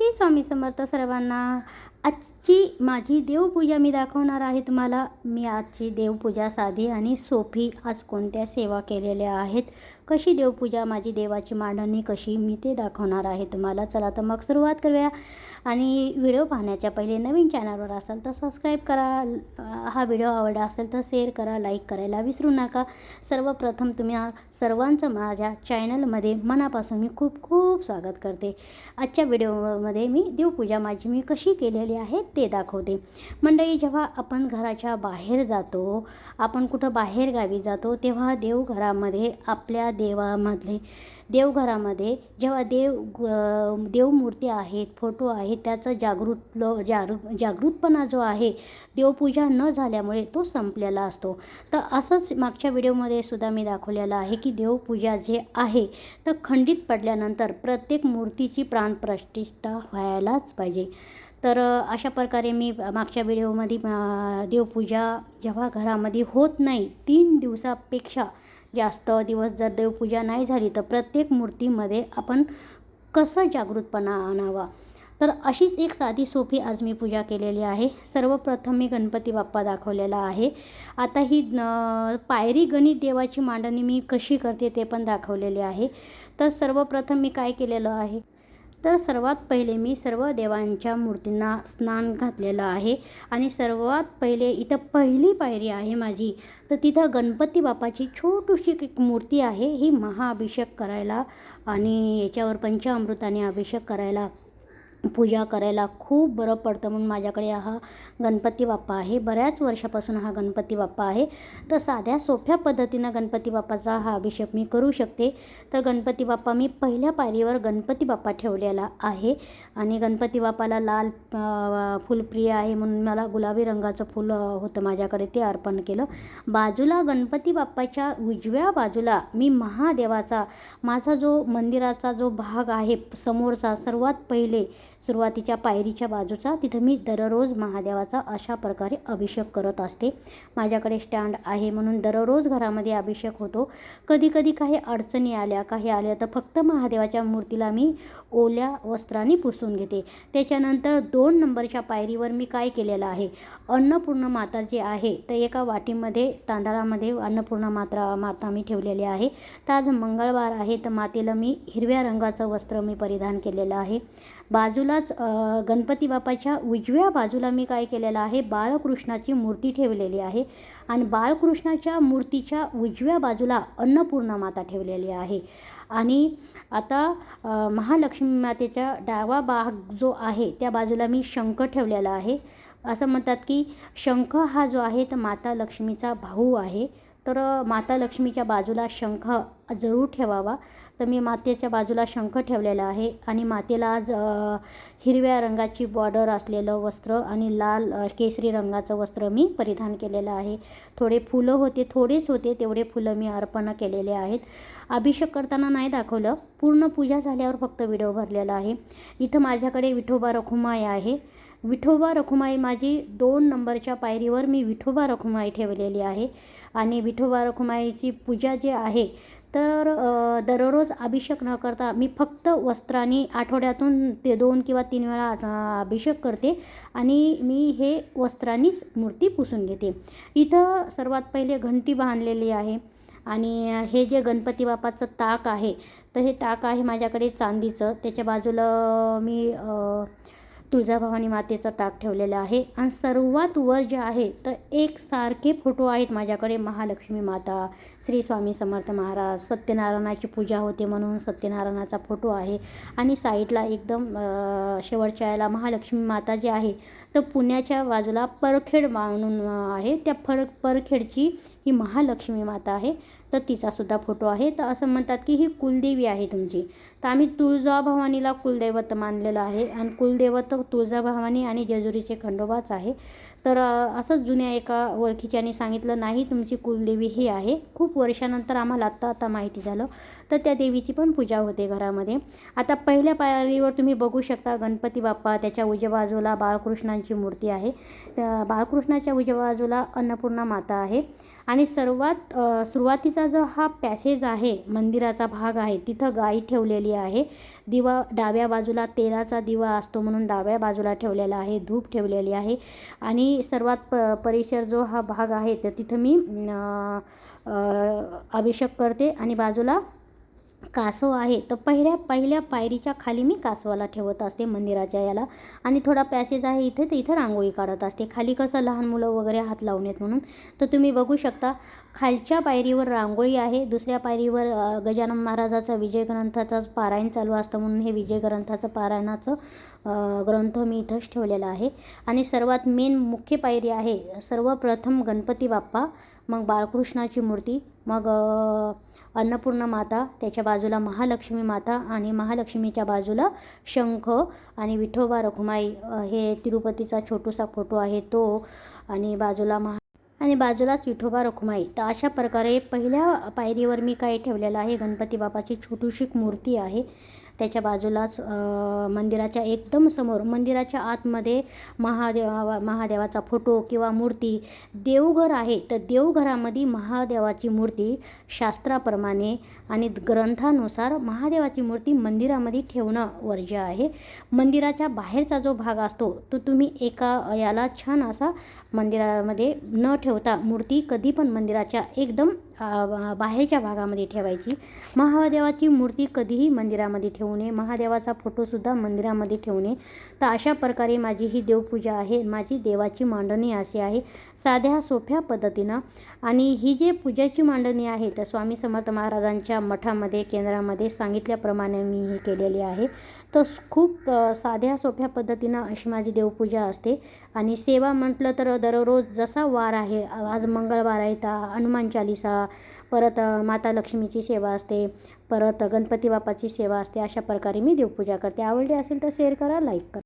श्री स्वामी समर्थ सर्वांना ही माझी देवपूजा मी दाखवणार आहे तुम्हाला. मी आजची देवपूजा साधी आणि सोपी आज कोणत्या सेवा केलेल्या आहेत कशी देवपूजा माझी देवाची मांडणी कशी मी ते दाखवणार आहे तुम्हाला. चला तर मग सुरुवात करूया. आणि व्हिडिओ पाहण्याच्या पहिले नवीन चॅनलवर असाल तर सबस्क्राईब करा. हा व्हिडिओ आवडला असेल तर शेअर करा लाईक करायला विसरू नका. सर्वप्रथम तुम्ही सर्वांचं माझ्या चॅनलमध्ये मनापासून मी खूप खूप स्वागत करते. आजच्या व्हिडिओमध्ये मी देवपूजा माझी मी कशी केलेली आहे ते दाखवते. मंडळी जेव्हा आपण घराच्या बाहेर जातो आपण कुठं बाहेर गावी जातो तेव्हा देवघरामध्ये आपल्या देवामधले देवघरामध्ये जेव्हा देव देवमूर्ती आहेत फोटो आहेत त्याचं जागृत लो- जागृ जागृतपणा जो आहे देवपूजा न झाल्यामुळे तो संपलेला असतो. तर असंच मागच्या व्हिडिओमध्ये सुद्धा मी दाखवलेलं आहे की देवपूजा जे आहे तर खंडित पडल्यानंतर प्रत्येक मूर्तीची प्राणप्रतिष्ठा व्हायलाच पाहिजे. तर अशा प्रकारे मी मागच्या व्हिडिओमध्ये देवपूजा जेव्हा घरामध्ये होत नाही तीन दिवसापेक्षा जास्त दिवस जर देवपूजा नाही झाली तर प्रत्येक मूर्तीमध्ये आपण कसं जागृतपणा आणावा? तर अशीच एक साधी सोपी आज मी पूजा केलेली आहे. सर्वप्रथम मी गणपती बाप्पा दाखवलेला आहे. आता ही पायरी गणित देवाची मांडणी मी कशी करते ते पण दाखवलेले आहे. तर सर्वप्रथम मी काय केलेलं आहे? तर सर्वात पहिले मी सर्व देवांच्या मूर्तींना स्नान घातलेलं आहे. आणि सर्वात पहिले इथं पहिली पायरी आहे माझी. तर तिथं गणपती बाप्पाची छोटीशी एक मूर्ती आहे. ही महाअभिषेक करायला आणि याच्यावर पंचामृताने अभिषेक करायला पूजा करायला खूप बरं पडतं म्हणून माझ्याकडे हा गणपती बाप्पा आहे. बऱ्याच वर्षापासून हा गणपती बाप्पा आहे. तर साध्या सोप्या पद्धतीनं गणपती बाप्पाचा हा अभिषेक मी करू शकते. तर गणपती बाप्पा मी पहिल्या पायरीवर गणपती बाप्पा ठेवलेला आहे. आणि गणपती बाप्पाला लाल फुलप्रिय आहे म्हणून मला गुलाबी रंगाचं फुल होतं माझ्याकडे ते अर्पण केलं. बाजूला गणपती बाप्पाच्या उजव्या बाजूला मी महादेवाचा माझा जो मंदिराचा जो भाग आहे समोरचा सर्वात पहिले सुरुवातीच्या पायरीच्या बाजूचा तिथं मी दररोज महादेवाचा अशा प्रकारे अभिषेक करत असते. माझ्याकडे स्टँड आहे म्हणून दररोज घरामध्ये अभिषेक होतो. कधी कधी काही अडचणी आल्या काही आल्या तर फक्त महादेवाच्या मूर्तीला मी ओल्या वस्त्राने पुसून घेते. त्याच्यानंतर दोन नंबरच्या पायरीवर मी काय केलेलं आहे? अन्नपूर्ण माता जे आहे तर एका वाटीमध्ये तांदळामध्ये अन्नपूर्ण मात्रा माता मी ठेवलेली आहे. तर आज मंगळवार आहे तर मातेला मी हिरव्या रंगाचं वस्त्र मी परिधान केलेलं आहे. बाजूलाच गणपती बाप्पाच्या उजव्या बाजूला मी काय केलेलं आहे बाळकृष्णाची मूर्ती ठेवलेली आहे आणि बाळकृष्णाच्या मूर्तीच्या उजव्या बाजूला अन्नपूर्णा माता ठेवलेली आहे. आणि आता महालक्ष्मी मातेचा डावा भाग जो आहे त्या बाजूला मी शंख ठेवलेला आहे. असं म्हणतात की शंख हा जो आहे तर माता लक्ष्मीचा भाऊ आहे. तर माता लक्ष्मीच्या बाजूला शंख जरूर ठेवावा. तर मी मातेच्या बाजूला शंख ठेवलेला आहे आणि मातेला आज हिरव्या रंगाची बॉर्डर असलेलं वस्त्र आणि लाल केसरी रंगाचं वस्त्र मी परिधान केलेलं आहे. थोडे फुलं होते थोडेच होते तेवढे फुलं मी अर्पण केलेले आहेत. अभिषेक करताना नाही दाखवलं. पूर्ण पूजा झाल्यावर फक्त व्हिडिओ भरलेला आहे. इथं माझ्याकडे विठोबा रखुमाई आहे. विठोबा रखुमाई माझी दोन नंबरच्या पायरीवर मी विठोबा रखुमाई ठेवलेली आहे. आणि विठोबा रखुमाईची पूजा जी आहे तर दररोज अभिषेक न करता मी फक्त वस्त्राने आठवड्यातून ते दोन किंवा तीन वेळा अभिषेक करते आणि मी हे वस्त्रांनीच मूर्ती पुसून घेते. इथं सर्वात पहिले घंटी बांधलेली आहे आणि हे जे गणपती बाप्पाचं ताक आहे तर हे ताक आहे माझ्याकडे चांदीचं. त्याच्या बाजूला मी तुळजाभवानी मातेचा ताक ठेवलेला आहे. आणि सर्वात वर जे आहे तर एक सारखे फोटो आहेत माझ्याकडे. महालक्ष्मी माता श्री स्वामी समर्थ महाराज सत्यनारायणाची पूजा होते म्हणून सत्यनारायणाचा फोटो आहे. आणि साईडला एकदम शेवटच्या याला महालक्ष्मी माता जी आहे तर पुण्याच्या बाजूला परखेड म्हणून आहे. त्या फर परखेडची ही महालक्ष्मी माता आहे. तर तिचासुद्धा फोटो आहे. तर असं म्हणतात की ही कुलदेवी आहे तुमची. तर आम्ही तुळजाभवानीला कुलदैवत मानलेलं आहे. आणि कुलदैवत तुळजाभवानी आणि जेजुरीचे खंडोबाच आहे. तर असंच जुन्या एका ओळखीच्याने सांगितलं नाही तुमची कुलदेवी ही आहे. खूप वर्षानंतर आम्हाला आत्ता आता माहिती झालं. तर त्या देवीची पण पूजा होते घरामध्ये. आता पहिल्या पायरीवर तुम्ही बघू शकता गणपती बाप्पा त्याच्या उजव्या बाजूला बाळकृष्णांची मूर्ती आहे. त्या बाळकृष्णाच्या उजव्या बाजूला अन्नपूर्णा माता आहे. आणि सर्वात सुरुवातीचा जो हा पॅसेज आहे मंदिराचा भाग आहे तिथं गाई ठेवलेली आहे. दिवा डाव्या बाजूला तेलाचा दिवा असतो म्हणून डाव्या बाजूला ठेवलेला आहे धूप ठेवलेली आहे. आणि सर्वात प परिसर जो हा भाग आहे तर तिथं मी अभिषेक करते आणि बाजूला कासव आहे. तर पहिल्या पहिल्या पायरीच्या खाली मी कासवाला ठेवत असते मंदिराच्या याला. आणि थोडा पॅसेज आहे इथे तर इथं रांगोळी काढत असते. खाली कसं लहान मुलं वगैरे हात लावून येत म्हणून. तर तुम्ही बघू शकता खालच्या पायरीवर रांगोळी आहे. दुसऱ्या पायरीवर गजानन महाराजाचा विजय ग्रंथाचाच पारायण चालू असतं म्हणून हे विजय ग्रंथाचं पारायणाचं ग्रंथ मी इथंच ठेवलेला आहे. आणि सर्वात मेन मुख्य पायरी आहे सर्वप्रथम गणपती बाप्पा. मग बाळकृष्णाची मूर्ती मग अन्नपूर्णा माता त्याच्या बाजूला महालक्ष्मी माता आणि महालक्ष्मीच्या बाजूला शंख आणि विठोबा रखुमाई हे तिरुपतीचा छोटूसा फोटो आहे तो आणि बाजूला महा आणि बाजूलाच विठोबा रखुमाई. तर अशा प्रकारे पहिल्या पायरीवर मी काय ठेवलेलं आहे गणपती बापाची छोटीशी मूर्ती आहे. त्याच्या बाजूलाच मंदिराच्या एकदम समोर मंदिराच्या आतमध्ये महादेवा महादेवाचा फोटो किंवा मूर्ती देवघर आहे. तर देवघरामध्ये महादेवाची मूर्ती शास्त्राप्रमाणे आणि ग्रंथानुसार महादेवाची मूर्ती मंदिरामध्ये ठेवणं वर्ज्य आहे. मंदिराच्या बाहेरचा जो भाग असतो तो तुम्ही एका याला छान असा मंदिरामध्ये न ठेवता मूर्ती कधी पण मंदिराच्या एकदम बाहेरच्या भागामध्ये ठेवायची. महादेवाची मूर्ती कधीही मंदिरामध्ये ठेवू नये. महादेवाचा फोटोसुद्धा मंदिरामध्ये ठेवू नये. तर अशा प्रकारे माझी ही देवपूजा आहे. माझी देवाची मांडणी अशी आहे. साध्या सोप्या पद्धतीनं. आणि ही जी पूजेची मांडणी आहे तर स्वामी समर्थ महाराजांच्या मठामध्ये केंद्रामध्ये सांगितल्याप्रमाणे मी ही केलेली आहे. तर खूप साध्या सोप्या पद्धतीनं अशी माझी देवपूजा असते. आणि सेवा म्हटलं तर दररोज जसा वार आहे आज मंगळवार आहे तर हनुमान चालिसा परत माता लक्ष्मीची सेवा असते परत गणपती बाप्पाची सेवा असते अशा प्रकारे मी देवपूजा करते. आवडली असेल तर शेअर करा लाईक करा.